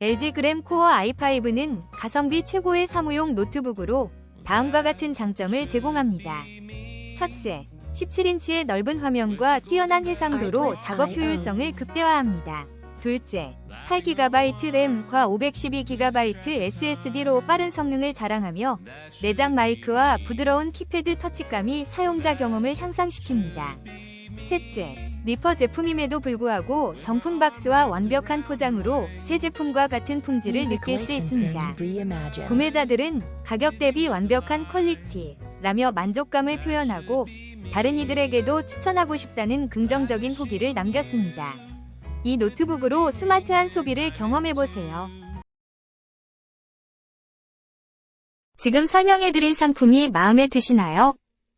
LG 그램 코어 i5는 가성비 최고의 사무용 노트북으로 다음과 같은 장점을 제공합니다. 첫째, 17인치의 넓은 화면과 뛰어난 해상도로 작업 효율성을 극대화합니다. 둘째, 8GB 램과 512GB SSD로 빠른 성능을 자랑하며 내장 마이크와 부드러운 키패드 터치감이 사용자 경험을 향상시킵니다. 셋째, 리퍼 제품임에도 불구하고 정품 박스와 완벽한 포장으로 새 제품과 같은 품질을 느낄 수 있습니다. 구매자들은 가격 대비 완벽한 퀄리티라며 만족감을 표현하고 다른 이들에게도 추천하고 싶다는 긍정적인 후기를 남겼습니다. 이 노트북으로 스마트한 소비를 경험해보세요. 지금 설명해드린 상품이 마음에 드시나요?